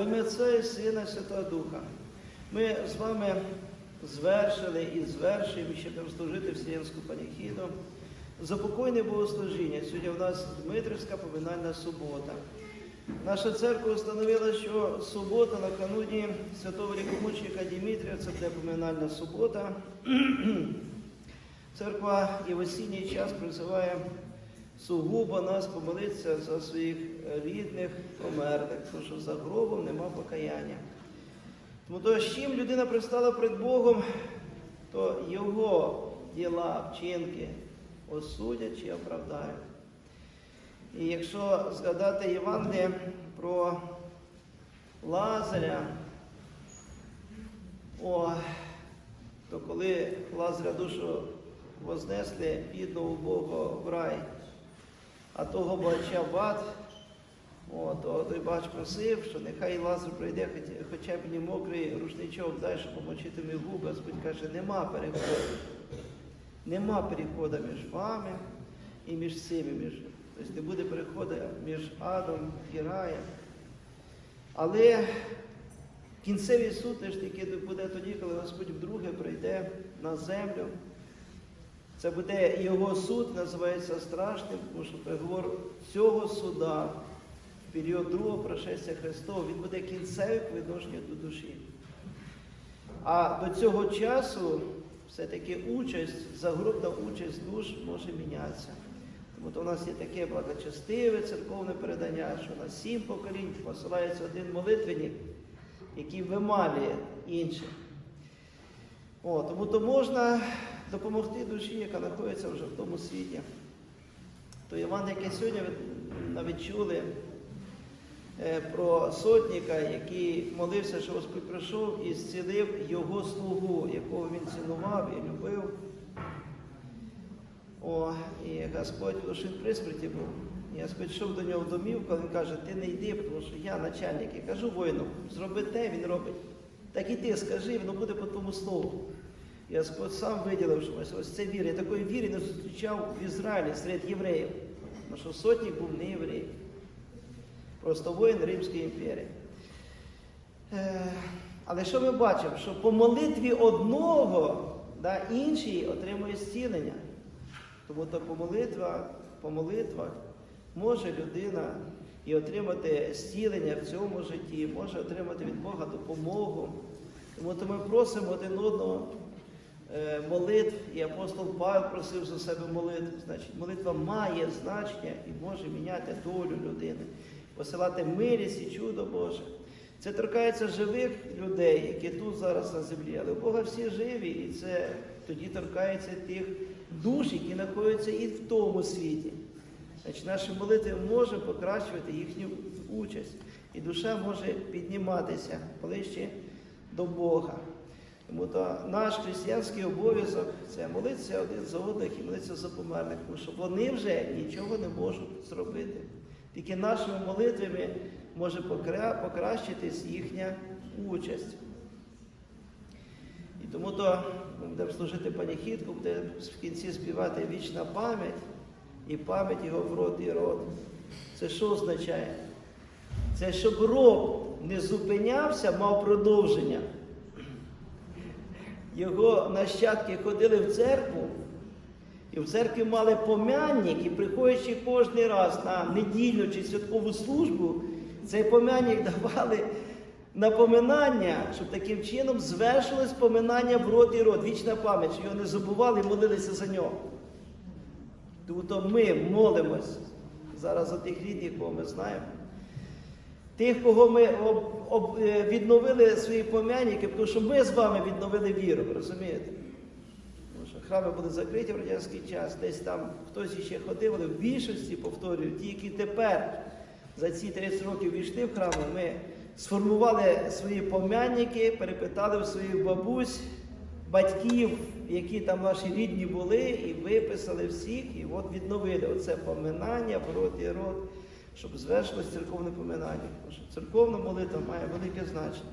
Отця і Сина Святого Духа. Ми з вами звершили і звершуємо, ще будемо служити Вселенську паніхіду. Запокойне богослужіння. Сьогодні в нас Дмитрівська поминальна субота. Наша церква встановила, що субота накануні святого великомученика Дімітрія, це буде поминальна субота. Церква і в осінній час призиває сугубо нас помолитися за своїх рідних померлих, тому що за гробом нема покаяння. Тому то, з чим людина пристала перед Богом, то його діла, вчинки осудять чи оправдають. І якщо згадати Євангеліє про Лазаря, о, то коли Лазаря душу вознесли бідного Бога в рай, а того бача в о, то той бач просив, що нехай Лазар прийде, хоча б не мокрий рушничок, дай, щоб помочити мій губи. Господь каже, нема переходу. Нема переходу між вами і між цими між. Тобто не буде переходу між адом і раєм. Але кінцевий суд теж таки буде тоді, коли Господь вдруге прийде на землю. Це буде його суд, називається страшним, тому що приговор цього суда період другого прошестя Христова, він буде кінцевим по відношенню до душі. А до цього часу все-таки участь, загробна участь душ може мінятися. Тому то у нас є таке благочестиве церковне передання, що на сім поколінь посилається один молитвенник, який вималює інших. О, тому то можна допомогти душі, яка знаходиться вже в тому світі. То Іван, яке сьогодні навіть чули про сотника, який молився, що Господь прийшов і зцілив його слугу, якого він цінував і любив. О, і Господь, тому що він при смерті був. І Господь до нього в домівку, він каже, ти не йди, тому що я начальник. І кажу воїну, зроби те, він робить. Так і ти скажи, воно буде по твоєму слову. І Господь сам виділив, що ось, ось це віра. Я такої віри не зустрічав в Ізраїлі серед євреїв. Тому що сотник був не єврей. Просто воїн Римської імперії. Е, але що ми бачимо? Що по молитві одного да, інший отримує зцілення. Тому то по молитвах, по молитвах може людина і отримати зцілення в цьому житті, може отримати від Бога допомогу. Тому то ми просимо один одного е, молитв, і апостол Павел просив за себе молитв. Значить, молитва має значення і може міняти долю людини, посилати милість і чудо Боже. Це торкається живих людей, які тут зараз на землі, але у Бога всі живі, і це тоді торкається тих душ, які знаходяться і в тому світі. Значить, наші молитви може покращувати їхню участь, і душа може підніматися ближче до Бога. Тому то наш християнський обов'язок це молитися один за одних і молитися за померлих, тому що вони вже нічого не можуть зробити. Тільки нашими молитвами може покра- покращитись їхня участь. І тому то ми будемо служити паніхідку, будемо в кінці співати вічна пам'ять і пам'ять його в род і род. Це що означає? Це щоб роб не зупинявся, мав продовження. Його нащадки ходили в церкву, і в церкві мали пом'янник, і приходячи кожен раз на недільну чи святкову службу, цей пом'янник давали напоминання, щоб таким чином звершилось поминання в род і род, вічна пам'ять, що його не забували і молилися за нього. Тому ми молимось зараз за тих рідних, кого ми знаємо. Тих, кого ми об, об, е, відновили свої пом'янники, тому що ми з вами відновили віру, розумієте? Храми були закриті в радянський час, десь там хтось іще ходив, але в більшості, повторюю, ті, які тепер за ці 30 років війшли в храми, ми сформували свої пом'янники, перепитали у своїх бабусь, батьків, які там наші рідні були, і виписали всіх, і от відновили оце поминання в рот і рот, щоб звершилось церковне поминання. Тому що церковна молитва має велике значення.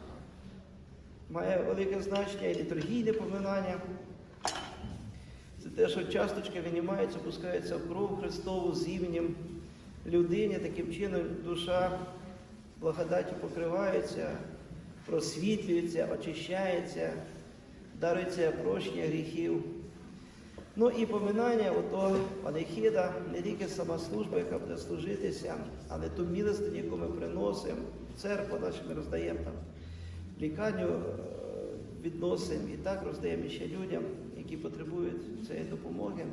Має велике значення і літургійне поминання. Це те, що часточка винімається, пускається в кров Христову з іменем людині, таким чином душа благодаттю покриваються, просвітлюються, очищаються, дарується прощення гріхів. Ну і поминання ото панихіда, не тільки сама служба, яка буде служитися, але ту милостиню, яку ми приносимо в церкву, нашу ми роздаємо там лікарню е, відносимо. І так роздаємо ще людям, які потребують цієї допомоги.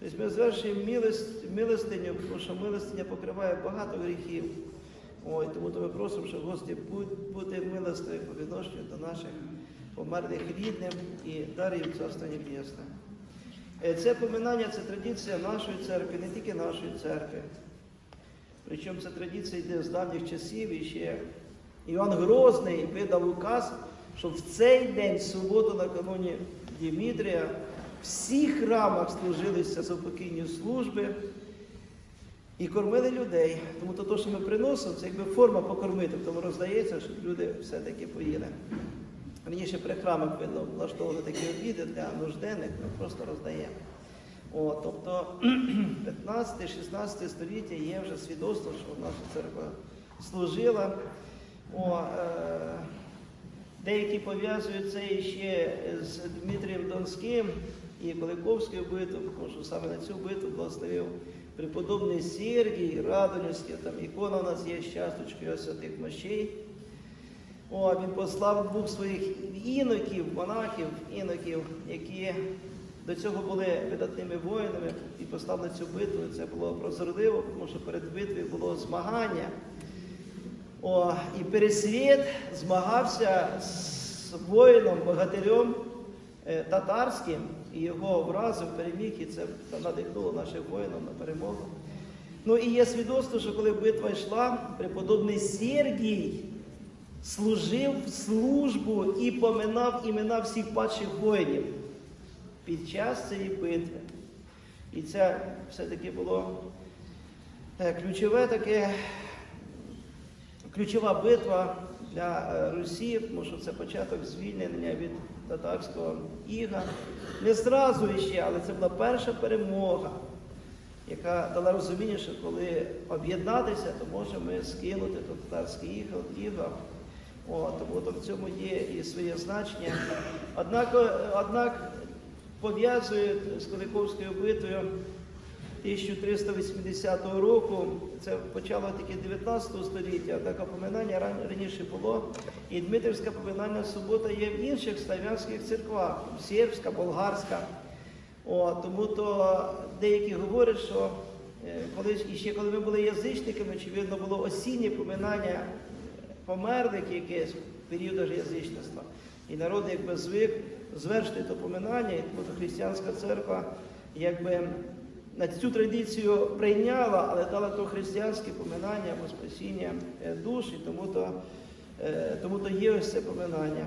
Тобто ми звершуємо милостиню, тому що милостиня покриває багато гріхів. Ой, тому то ми просимо, щоб будь- бути милостивим по відношенню до наших померлих рідним і дарі їм Царство Небесне. Е, Це поминання, це традиція нашої церкви, не тільки нашої церкви. Причому ця традиція йде з давніх часів і ще Іван Грозний видав указ, що в цей день, суботу, накануні Дімітрія, в всіх храмах служилися заупокійні служби і кормили людей. Тому то, то, що ми приносимо, це якби форма покормити, тому роздається, щоб люди все-таки поїли. Раніше при храмах видно влаштовували такі обіди для нужденних, ми просто роздаємо. О, тобто 15-16 століття є вже свідоцтво, що наша церква служила. О, е, деякі пов'язують це ще з Дмитрієм Донським і Куликовською битвою, тому що саме на цю битву благословив преподобний Сергій Радонівський, там ікона у нас є з часточкою святих мощей. О, він послав двох своїх іноків, монахів, іноків, які до цього були видатними воїнами і послав на цю битву. Це було прозорливо, тому що перед битвою було змагання. О, і Пересвіт змагався з воїном, богатирем е, татарським, і його вразив, переміг, і це надихнуло наших воїнів на перемогу. Ну і є свідоцтво, що коли битва йшла, преподобний Сергій служив службу і поминав імена всіх падших воїнів під час цієї битви. І це все-таки було е, ключове таке, ключова битва для е, Русі, тому що це початок звільнення від татарського іга. Не зразу іще, але це була перша перемога, яка дала розуміння, що коли об'єднатися, то можемо скинути іго, іго. О, тому то в цьому є і своє значення. Однак, однак пов'язують з Куликовською битвою 1380 року, це почало тільки 19 століття, однак поминання раніше було. І Дмитрівська поминальна субота є в інших славянських церквах, сербська, болгарська. О, тому то деякі говорять, що е, коли, і коли ми були язичниками, очевидно, було осіннє поминання померлих якесь в період язичництва. І народ якби звик звершити то поминання, і тому то християнська церква якби цю традицію прийняла, але дала то християнське поминання або спасіння е, душ, і тому то, е, тому то є ось це поминання.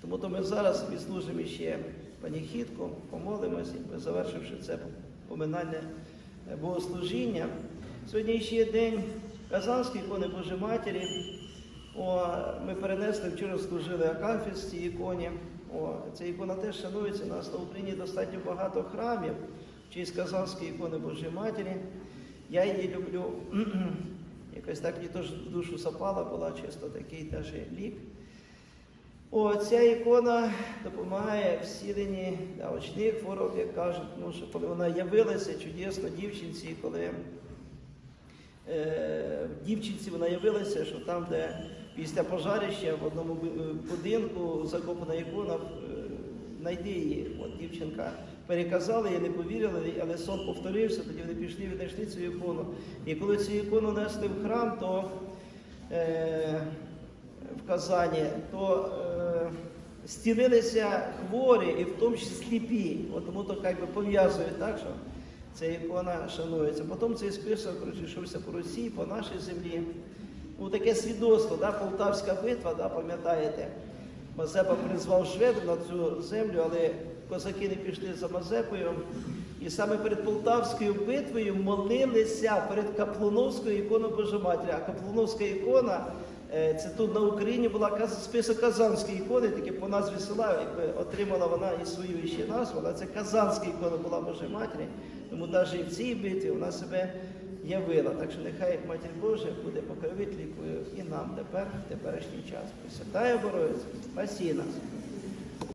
Тому то ми зараз відслужимо ще паніхідку, помолимося, завершивши це поминальне е, богослужіння. Сьогодні ще день Казанської ікони Божої Матері. О, ми перенесли, вчора служили Акафіс цій іконі. О, ця ікона теж шанується. У нас на Україні достатньо багато храмів в честь Казанської ікони Божої Матері. Я її люблю. Якось так мені теж в душу запала була, чисто такий теж лік. О, ця ікона допомагає в сіленні очних хвороб, як кажуть, тому що коли вона явилася чудесно дівчинці, коли е, дівчинці вона явилася, що там, де після пожарища в одному е, будинку закопана ікона, е, знайди її. От дівчинка переказала, я не повірила, але сон повторився, тоді вони пішли і знайшли цю ікону. І коли цю ікону несли в храм, то е, в Казані, то е, стілилися хворі і в тому числі сліпі. От тому то як би пов'язують так, що ця ікона шанується. Потім цей список розійшовся по Росії, по нашій землі. Ну, таке свідоцтво, да, Полтавська битва, да, пам'ятаєте, Мазепа призвав шведів на цю землю, але козаки не пішли за Мазепою. І саме перед Полтавською битвою молилися перед Каплуновською іконою Божої Матері. А Каплуновська ікона, е, це тут на Україні була список Казанської ікони, тільки по назві села якби, отримала вона і свою ще назву, але це Казанська ікона була Божої Матері. Тому навіть в цій битві вона себе явила. Так що нехай Матір Божа буде покровителькою і нам тепер, в теперішній час. Пресвятая Богородиця, спасі нас.